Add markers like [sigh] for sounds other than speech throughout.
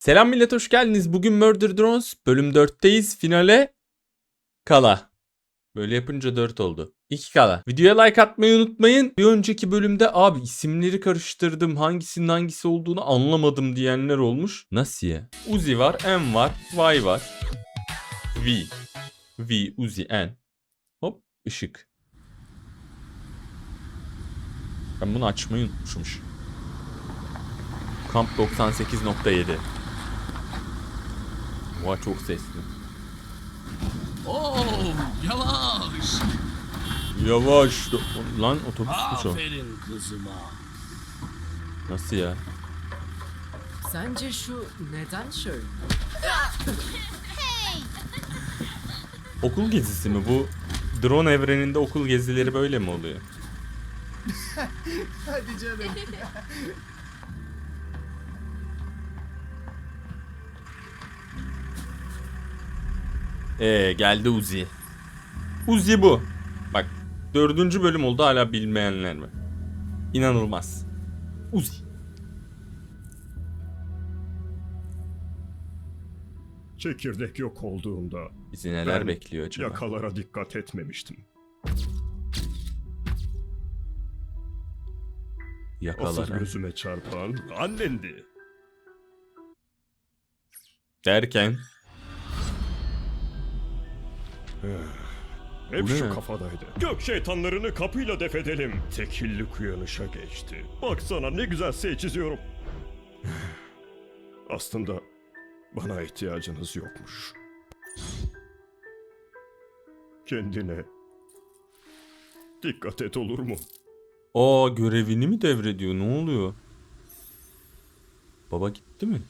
Selam millet hoş geldiniz. Bugün Murder Drones bölüm 4'teyiz. Finale kala. Böyle yapınca 4 oldu. 2 kala. Videoya like atmayı unutmayın. Bir önceki bölümde abi isimleri karıştırdım. Hangisinin hangisi olduğunu anlamadım diyenler olmuş. Nasıl ya? Uzi var, M var, Y var. V. V, Uzi, N. Hop ışık. Ben bunu açmayı unutmuşmuş. Kamp 98.7. Oha çok sesli. Oo, yavaş. Yavaş. Lan otobüsmüş o. Aferin kızıma. Nasıl ya? Sence şu neden şöyle? Okul gezisi mi bu? Drone evreninde okul gezileri böyle mi oluyor? [laughs] Hadi canım. Ee geldi Uzi. Uzi bu. Bak dördüncü bölüm oldu hala bilmeyenler var. İnanılmaz. Uzi. Çekirdek yok olduğunda Bizi neler Ben bekliyor acaba? yakalara dikkat etmemiştim. Asıl Yakalara. gözüme çarpan annendi. Derken Hep Bu ne şu kafadaydı. Gök şeytanlarını kapıyla def edelim. Tekillik uyanışa geçti. Baksana ne güzel şey çiziyorum. [sighs] Aslında bana ihtiyacınız yokmuş. Kendine dikkat et olur mu? o görevini mi devrediyor? Ne oluyor? Baba gitti mi?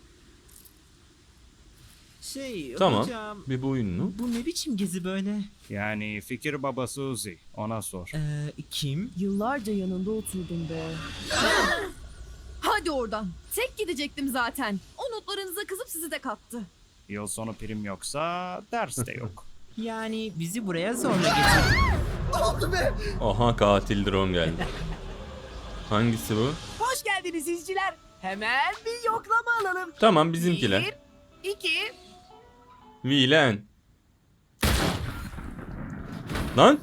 Şey Tamam. hocam Bir bu oyunlu. bu ne biçim gezi böyle? Yani fikir babası Uzi. Ona sor. Ee, kim? Yıllarca yanında oturdum be. [laughs] Hadi oradan. Tek gidecektim zaten. O notlarınıza kızıp sizi de kattı. Yıl sonu prim yoksa ders de yok. [laughs] Yani bizi buraya zorla getirdi. [laughs] Aha katil drone geldi. Hangisi bu? Hoş geldiniz izciler. Hemen bir yoklama alalım. Tamam bizimkiler. Bir, iki, Vilen. Lan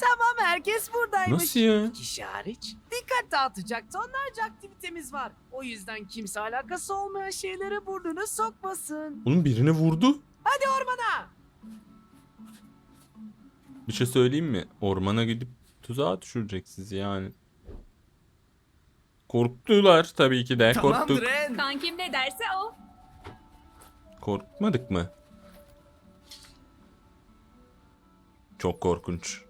tamam herkes buradaymış. nasıl ya? Kişi hariç dikkat dağıtacak tonlarca aktivitemiz var. O yüzden kimse alakası olmayan şeylere burnunu sokmasın. Oğlum birini vurdu. Hadi ormana. Bir şey söyleyeyim mi? Ormana gidip tuzağa düşürecek sizi yani. Korktular tabii ki de. Korktuk. Ren. Kankim ne derse o. Korkmadık mı? Çok korkunç.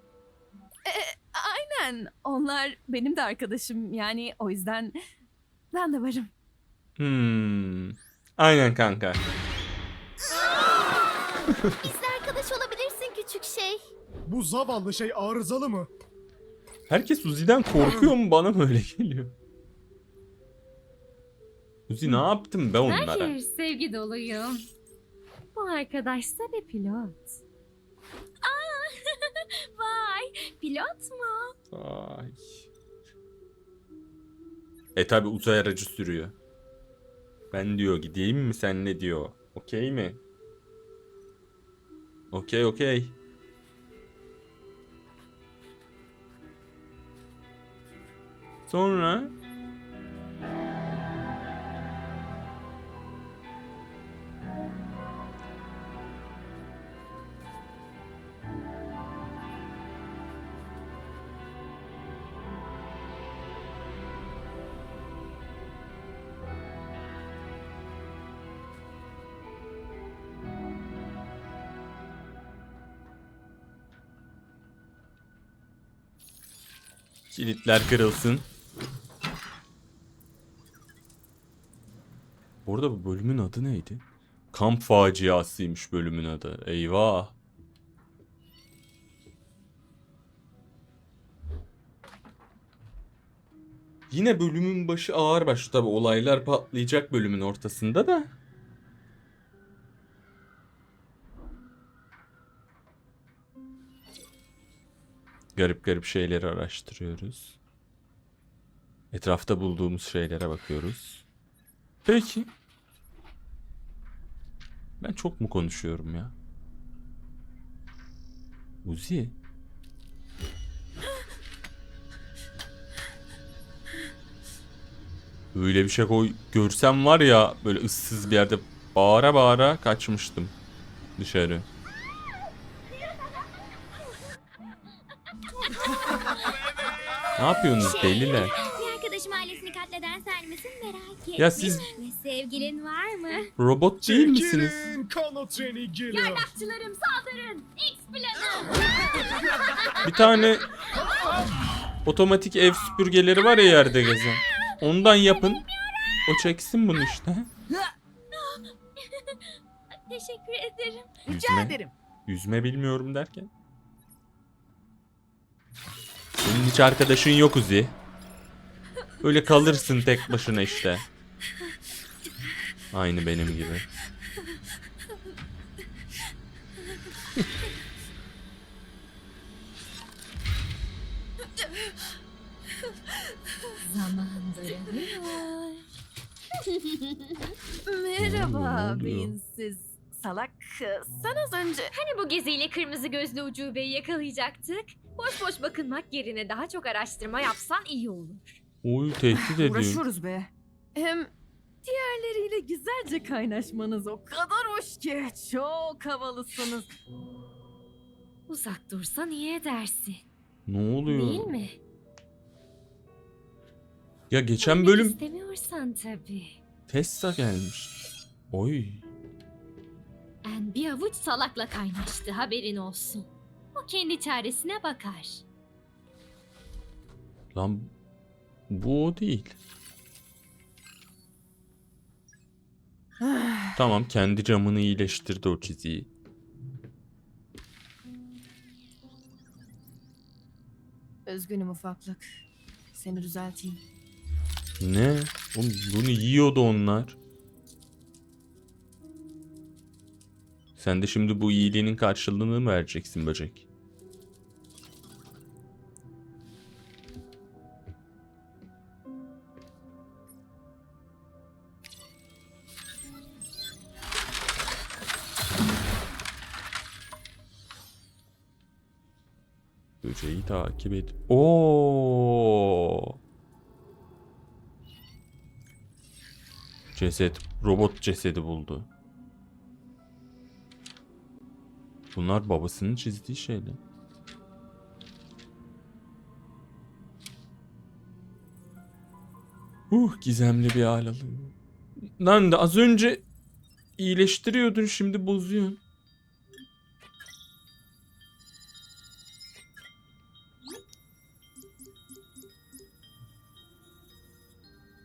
Aynen. Onlar benim de arkadaşım. Yani o yüzden ben de varım. Hmm. Aynen kanka. arkadaş olabilirsin küçük şey. Bu zavallı şey arızalı mı? Herkes Uzi'den korkuyor mu? Bana mı öyle geliyor? Uzi ne yaptım be onlara? Hayır, sevgi doluyum. Bu arkadaşsa bir pilot. Aa, [laughs] vay, pilot mu? Ay. E tabi uzay aracı sürüyor. Ben diyor gideyim mi sen ne diyor? Okey mi? Okey okey. Sonra kilitler kırılsın. Orada bu bölümün adı neydi? Kamp faciasıymış bölümün adı. Eyvah. Yine bölümün başı ağır baş tabi olaylar patlayacak bölümün ortasında da. Garip garip şeyleri araştırıyoruz. Etrafta bulduğumuz şeylere bakıyoruz. Peki. Ben çok mu konuşuyorum ya? Uzi. Öyle bir şey koy görsem var ya böyle ıssız bir yerde bağıra bağıra kaçmıştım dışarı. Ne yapıyorsunuz deliler? Bir arkadaşım ailesini katleden sen misin merak etme. Ya siz- Ve sevgilin var mı? Robot değil misiniz? Çekilin kanı treni geliyor. Yardakçılarım saldırın. X planı. Bir tane otomatik ev süpürgeleri var ya yerde gezen. Ondan yapın. O çeksin bunu işte. [laughs] Teşekkür ederim. Rica Yüzme, ederim. yüzme bilmiyorum derken. Senin hiç arkadaşın yok Uzi. Öyle kalırsın tek başına işte. Aynı benim gibi. Zaman daralıyor. [laughs] Merhaba oluyor? Salak. Sen az önce... Hani bu geziyle kırmızı gözlü ucubeyi yakalayacaktık? Boş boş bakınmak yerine daha çok araştırma yapsan iyi olur. Oy tehdit ediyor. Uğraşıyoruz be. Hem diğerleriyle güzelce kaynaşmanız o kadar hoş ki. Çok havalısınız. Uzak dursan iyi edersin. Ne oluyor? Değil mi? Ya geçen Ölmek bölüm istemiyorsan tabii. Tessa gelmiş. Oy. En bir avuç salakla kaynaştı haberin olsun. O kendi çaresine bakar. Lan bu o değil. [sighs] tamam kendi camını iyileştirdi o çiziyi. Özgünüm ufaklık. Seni düzelteyim. Ne? Oğlum bunu yiyordu onlar. Sen de şimdi bu iyiliğinin karşılığını mı vereceksin böcek? Böceği takip et. Oo. Ceset, robot cesedi buldu. Bunlar babasının çizdiği şeyler. Uh gizemli bir hal alıyor. Lan da az önce iyileştiriyordun şimdi bozuyorsun.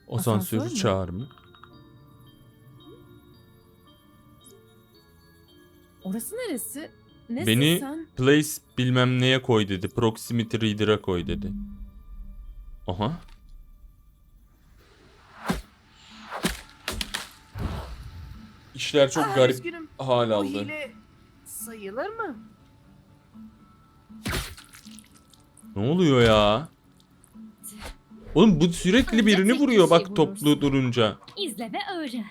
Asansör Asansörü mü? çağır mı? Orası neresi? Nesin Beni sen? place bilmem neye koy dedi. Proximity reader'a koy dedi. Aha. İşler çok Aa, garip üzgünüm. hal Bu aldı. hile sayılır mı? Ne oluyor ya? Oğlum bu sürekli Ancak birini tek vuruyor bir bak şey toplu vurursun. durunca. İzle ve öğren.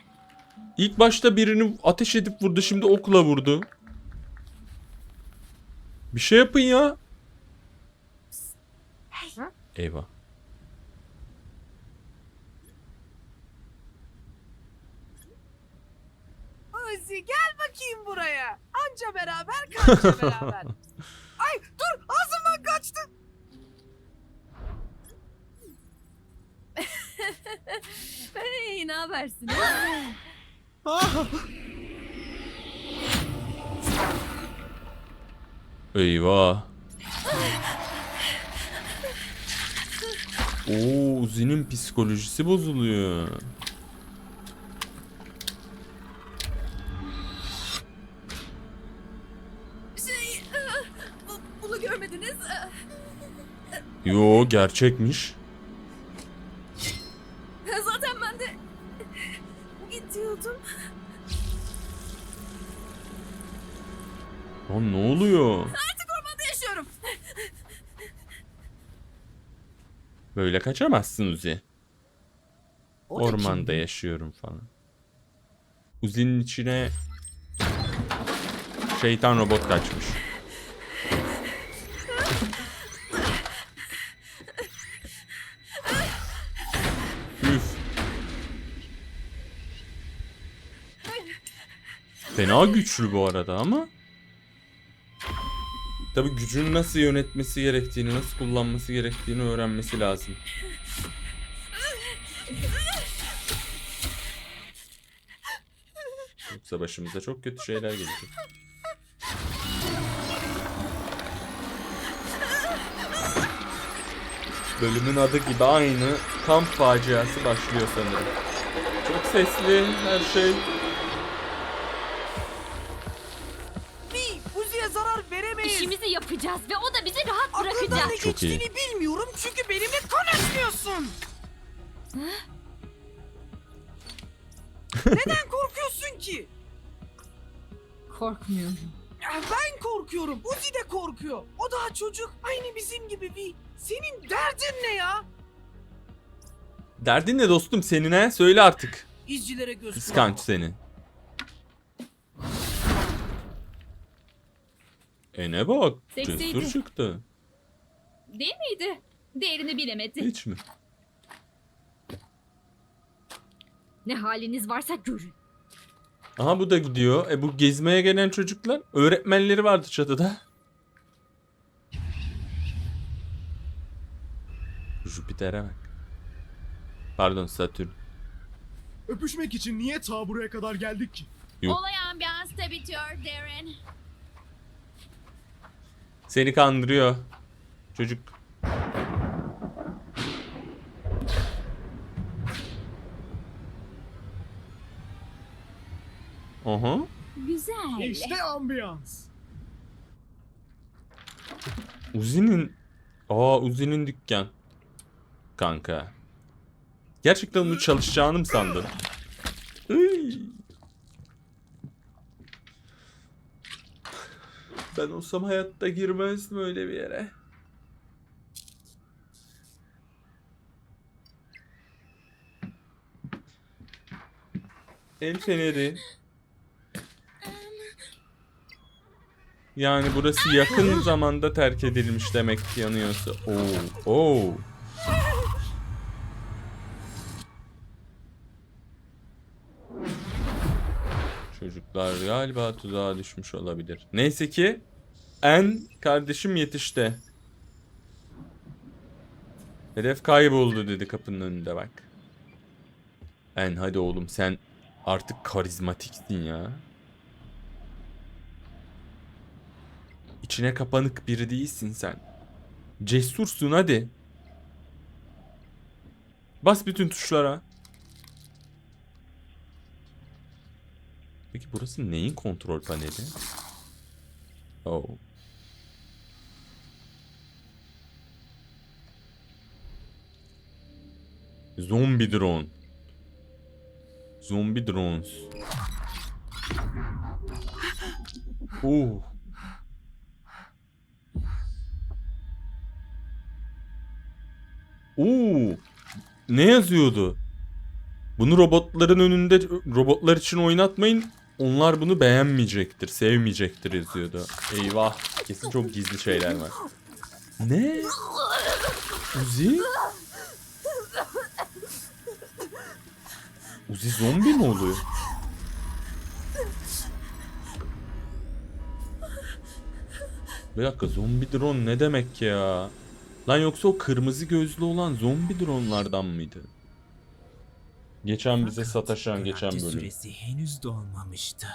İlk başta birini ateş edip vurdu şimdi okla vurdu. Bir şey yapın ya. Eyvah. Uzi gel bakayım buraya. Anca beraber kanca [laughs] beraber. Ay dur ağzımdan kaçtı. [laughs] Hey ne habersin? [laughs] Eyvah. Oo, Uzi'nin psikolojisi bozuluyor. şey, bu, bunu görmediniz. Yo gerçekmiş. Zaten ben de gidiyordum. Lan ne oluyor? Ormanda yaşıyorum. Böyle kaçamazsın Uzi. Ormanda yaşıyorum falan. Uzi'nin içine şeytan robot kaçmış. Üf. Fena güçlü bu arada ama. Tabi gücünü nasıl yönetmesi gerektiğini, nasıl kullanması gerektiğini öğrenmesi lazım. Yoksa başımıza çok kötü şeyler gelecek. Bölümün adı gibi aynı kamp faciası başlıyor sanırım. Çok sesli her şey. Çok iyi. bilmiyorum çünkü benimle konuşmuyorsun. [laughs] Neden korkuyorsun ki? Korkmuyorum. Ya Ben korkuyorum. Uzi de korkuyor. O daha çocuk. Aynı bizim gibi bir. Senin derdin ne ya? Derdin ne dostum senin he? Söyle artık. İzcilere göz Kıskanç seni. E ne bak. Seksiydi. Cesur çıktı. Değil miydi? Değerini bilemedi. Hiç mi? Ne haliniz varsa görün. Aha bu da gidiyor. E bu gezmeye gelen çocuklar öğretmenleri vardı çatıda. Jüpiter'e bak. Pardon Satürn. Öpüşmek için niye ta buraya kadar geldik ki? Yok. Olay ambiyansta bitiyor Darren. Seni kandırıyor. Çocuk. Aha. Güzel. İşte ambiyans. Uzi'nin... Aa Uzi'nin dükkan. Kanka. Gerçekten bunu çalışacağını mı sandın? Ben olsam hayatta girmezdim öyle bir yere. El feneri. Yani burası yakın zamanda terk edilmiş demek ki yanıyorsa. Oo. Oo. Çocuklar galiba tuzağa düşmüş olabilir. Neyse ki en kardeşim yetişti. Hedef kayboldu dedi kapının önünde bak. En hadi oğlum sen artık karizmatiksin ya. İçine kapanık biri değilsin sen. Cesursun hadi. Bas bütün tuşlara. Peki burası neyin kontrol paneli? Oh. Zombi drone. Zombi drones. Uh. Oo. Ne yazıyordu? Bunu robotların önünde robotlar için oynatmayın. Onlar bunu beğenmeyecektir, sevmeyecektir yazıyordu. Eyvah. Kesin çok gizli şeyler var. Ne? Uzi? Uzi zombi mi oluyor? Bir dakika zombi drone ne demek ya? Lan yoksa o kırmızı gözlü olan zombi dronlardan mıydı? Geçen bize sataşan geçen bölüm. süresi henüz dolmamıştı.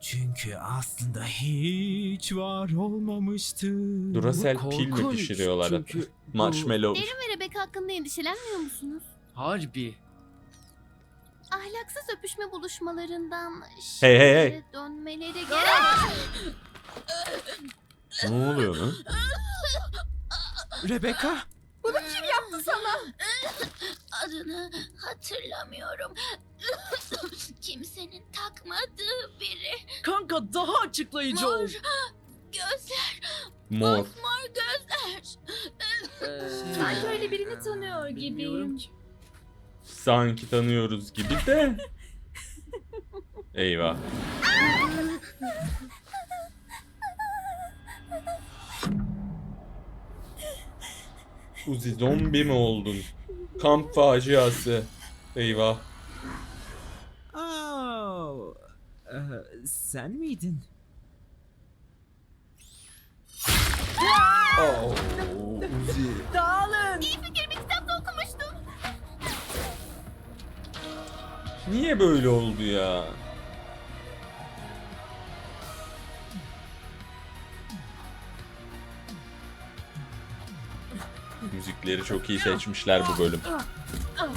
Çünkü aslında hiç var olmamıştı. Duracell pil mi korkunç. pişiriyorlar? Çünkü bu- [laughs] Marshmallow. Ve Rebecca hakkında endişelenmiyor musunuz? Harbi. Ahlaksız öpüşme buluşmalarından Hey, hey, hey. şehre dönmeleri gerek. Ne oluyor lan? Rebecca? Adını hatırlamıyorum. Kimsenin takmadığı biri. Kanka daha açıklayıcı Mor ol. gözler, Mor. mor gözler. Ee, Sanki öyle birini tanıyor bilmiyorum gibiyim. ki. Sanki tanıyoruz gibi de. Eyvah. Uzi zombi mi oldun? Kamp faciası. Eyvah. Aa, e, sen miydin? Oh, Uzi. Dağılın. İyi fikir Niye böyle oldu ya? Müzikleri çok iyi seçmişler bu bölüm.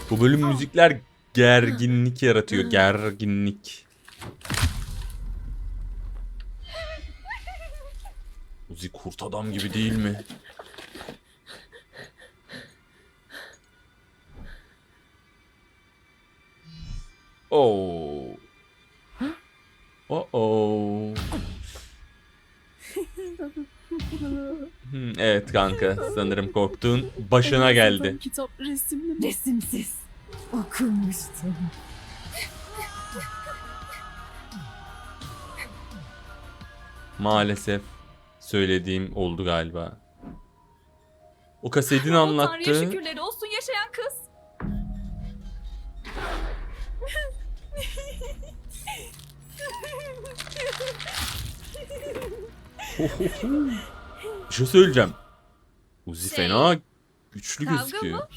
Bu bölüm müzikler gerginlik yaratıyor. Gerginlik. Uzi kurt adam gibi değil mi? Oh. Oh oh. Hmm, evet kanka sanırım korktuğun başına geldi. Kitap resimli Resimsiz. Okumuştum. Maalesef söylediğim oldu galiba. O kasetin Tanrı'ya anlattığı şükürler olsun yaşayan kız. Bir şey söyleyeceğim. Uzi Şey, fena güçlü kavga gözüküyor. mı?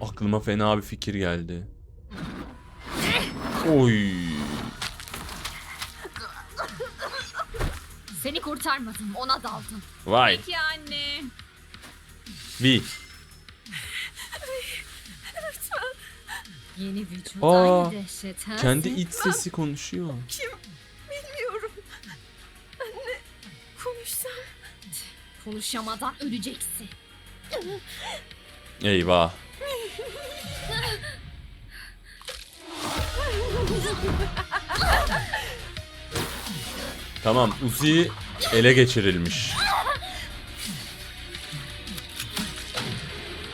Aklıma fena bir fikir geldi. Oy. Seni kurtarmadım ona daldım. Vay. Peki anne. Vi. Yeni vücut Aa, aynı dehşet ha? Kendi iç sesi konuşuyor. Bilmiyorum. Anne konuşsam. Konuşamadan öleceksin. Eyvah. Tamam Uzi ele geçirilmiş.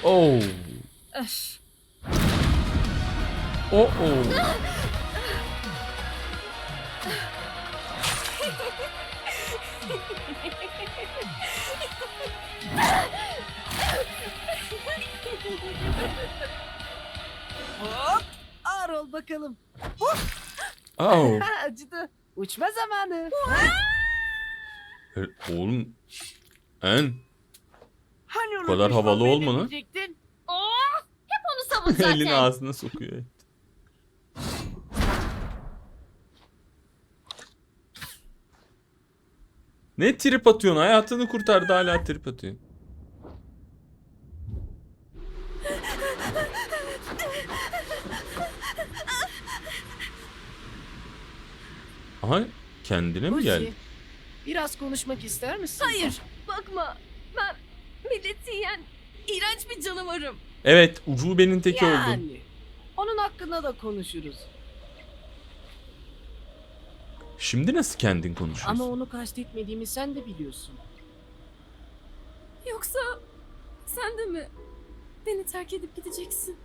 Oh. Öf. Oh oh. Hop. Ağır ol bakalım. Oh. [laughs] Ha, acıdı. Uçma zamanı. Oğlum. En. Hani Bu kadar havalı olma lan. Oh! Hep onu [laughs] savun zaten. Elini ağzına sokuyor. Ne trip atıyorsun? Hayatını kurtardı hala trip atıyor. Aha kendine mi geldi? Biraz konuşmak ister misin? Hayır bakma. Ben milleti yiyen iğrenç bir canavarım. Evet ucubenin teki oldu. Yani. Onun hakkında da konuşuruz. Şimdi nasıl kendin konuşuyorsun? Ama onu kastetmediğimi sen de biliyorsun. Yoksa sen de mi beni terk edip gideceksin?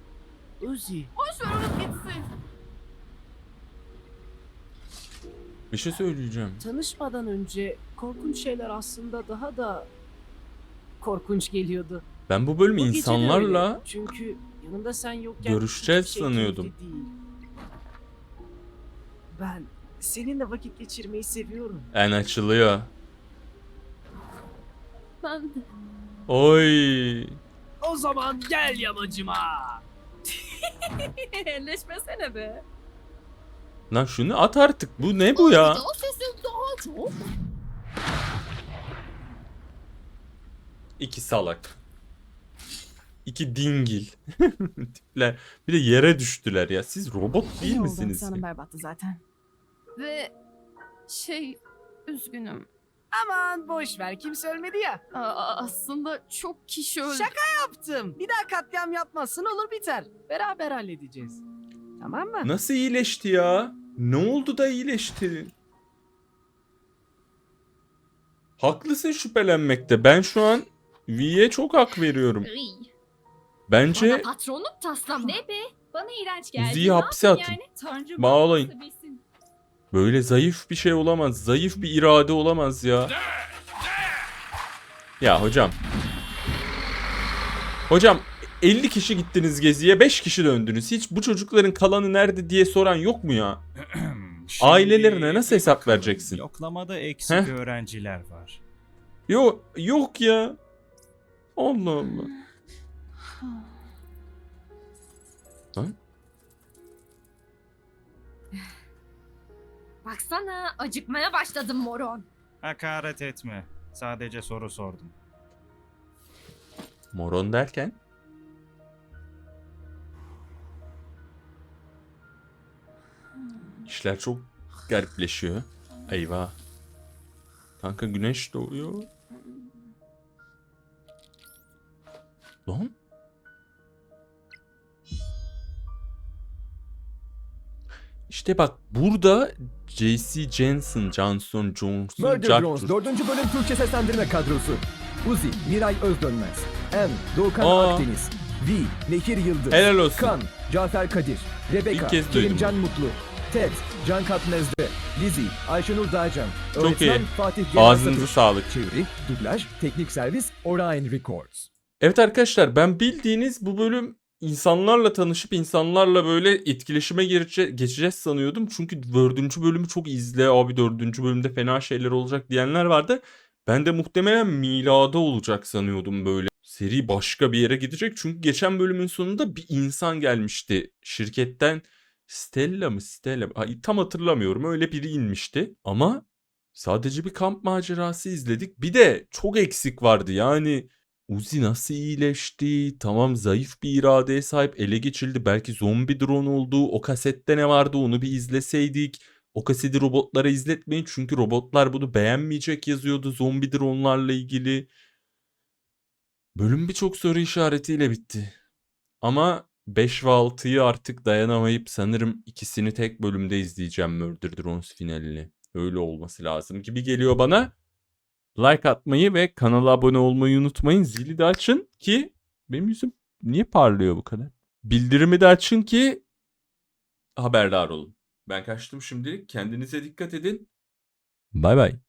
Uzi. Boş ver unut gitsin. Bir şey söyleyeceğim. Tanışmadan önce korkunç şeyler aslında daha da korkunç geliyordu. Ben bu bölümü gece de insanlarla. Çünkü yanında sen yokken görüşeceğiz hiçbir şey sanıyordum. keyifli değil. Ben seninle vakit geçirmeyi seviyorum. en açılıyor. Ben de. Oy. O zaman gel yamacıma. [laughs] Elleşmesene be. Lan şunu at artık. Bu ne bu ya? O sesim daha çok. İki salak. İki dingil. [laughs] Tipler. Bir de yere düştüler ya. Siz robot değil misiniz? ya? berbattı zaten. Ve şey üzgünüm. Aman boş ver kimse ölmedi ya. Aa, aslında çok kişi öldü. Şaka yaptım. Bir daha katliam yapmazsın olur biter. Beraber halledeceğiz. Tamam mı? Nasıl iyileşti ya? Ne oldu da iyileşti? Haklısın şüphelenmekte. Ben şu an V'ye çok hak veriyorum. Iy. Bence Bana patronluk taslam ne be? Bana iğrenç geldi. Ne hapse yapayım atın. Yani? Tanrı Bağlayın. bağışlasın bilsin. böyle zayıf bir şey olamaz. Zayıf bir irade olamaz ya. Ya hocam. Hocam 50 kişi gittiniz geziye 5 kişi döndünüz. Hiç bu çocukların kalanı nerede diye soran yok mu ya? [clears throat] Şimdi Ailelerine nasıl hesap bakalım. vereceksin? Yoklamada eksik Heh. öğrenciler var. Yok yok ya. Allah Allah. Lan Baksana acıkmaya başladım moron. Hakaret etme. Sadece soru sordum. moron derken? İşler çok garipleşiyor. Eyvah. Kanka güneş doğuyor. Lan? İşte bak burada JC Jensen, Johnson, Johnson, Murder Jack Drones 4. bölüm Türkçe seslendirme kadrosu. Uzi, Miray Özdönmez. M, Doğukan Aa. Akdeniz. V, Nehir Yıldız. Helal olsun. Kan, Cafer Kadir. Rebecca, İlk kez duydum. Kerimcan Mutlu. Ted, Can Katmezde. Lizzie, Ayşenur Dağcan. Çok Öğretmen iyi. Fatih Genel Ağzınıza sağlık. Çeviri, dublaj, teknik servis, Orion Records. Evet arkadaşlar ben bildiğiniz bu bölüm insanlarla tanışıp insanlarla böyle etkileşime geçeceğiz sanıyordum. Çünkü dördüncü bölümü çok izle abi dördüncü bölümde fena şeyler olacak diyenler vardı. Ben de muhtemelen milada olacak sanıyordum böyle. Seri başka bir yere gidecek. Çünkü geçen bölümün sonunda bir insan gelmişti şirketten. Stella mı Stella mı? Ay, tam hatırlamıyorum öyle biri inmişti. Ama sadece bir kamp macerası izledik. Bir de çok eksik vardı yani. Uzi nasıl iyileşti? Tamam zayıf bir iradeye sahip ele geçildi. Belki zombi drone oldu. O kasette ne vardı onu bir izleseydik. O kaseti robotlara izletmeyin çünkü robotlar bunu beğenmeyecek yazıyordu zombi drone'larla ilgili. Bölüm birçok soru işaretiyle bitti. Ama 5 ve 6'yı artık dayanamayıp sanırım ikisini tek bölümde izleyeceğim Murder Drones finalini. Öyle olması lazım gibi geliyor bana. Like atmayı ve kanala abone olmayı unutmayın. Zili de açın ki benim yüzüm niye parlıyor bu kadar? Bildirimi de açın ki haberdar olun. Ben kaçtım şimdilik. Kendinize dikkat edin. Bay bay.